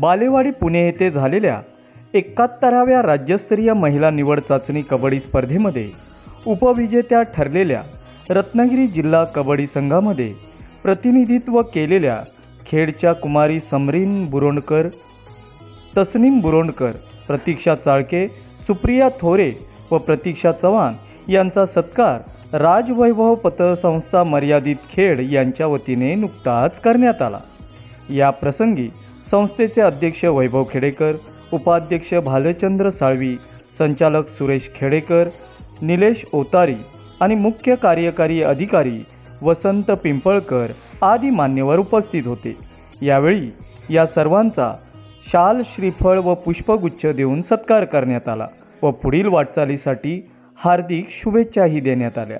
बालेवाडी पुणे येथे झालेल्या एकाहत्तराव्या राज्यस्तरीय महिला निवड चाचणी कबड्डी स्पर्धेमध्ये उपविजेत्या ठरलेल्या रत्नागिरी जिल्हा कबड्डी संघामध्ये प्रतिनिधित्व केलेल्या खेडच्या कुमारी समरीन बुरोंडकर तस्नीम बुरोंडकर प्रतीक्षा चाळके सुप्रिया थोरे व प्रतीक्षा चव्हाण यांचा सत्कार राजवैभव पतसंस्था मर्यादित खेड यांच्या वतीने नुकताच करण्यात आला. या प्रसंगी संस्थेचे अध्यक्ष वैभव खेडेकर उपाध्यक्ष भालचंद्र साळवी संचालक सुरेश खेडेकर निलेश ओतारी आणि मुख्य कार्यकारी अधिकारी वसंत पिंपळकर आदी मान्यवर उपस्थित होते. यावेळी या सर्वांचा शाल श्रीफळ व पुष्पगुच्छ देऊन सत्कार करण्यात आला व पुढील वाटचालीसाठी हार्दिक शुभेच्छाही देण्यात आल्या.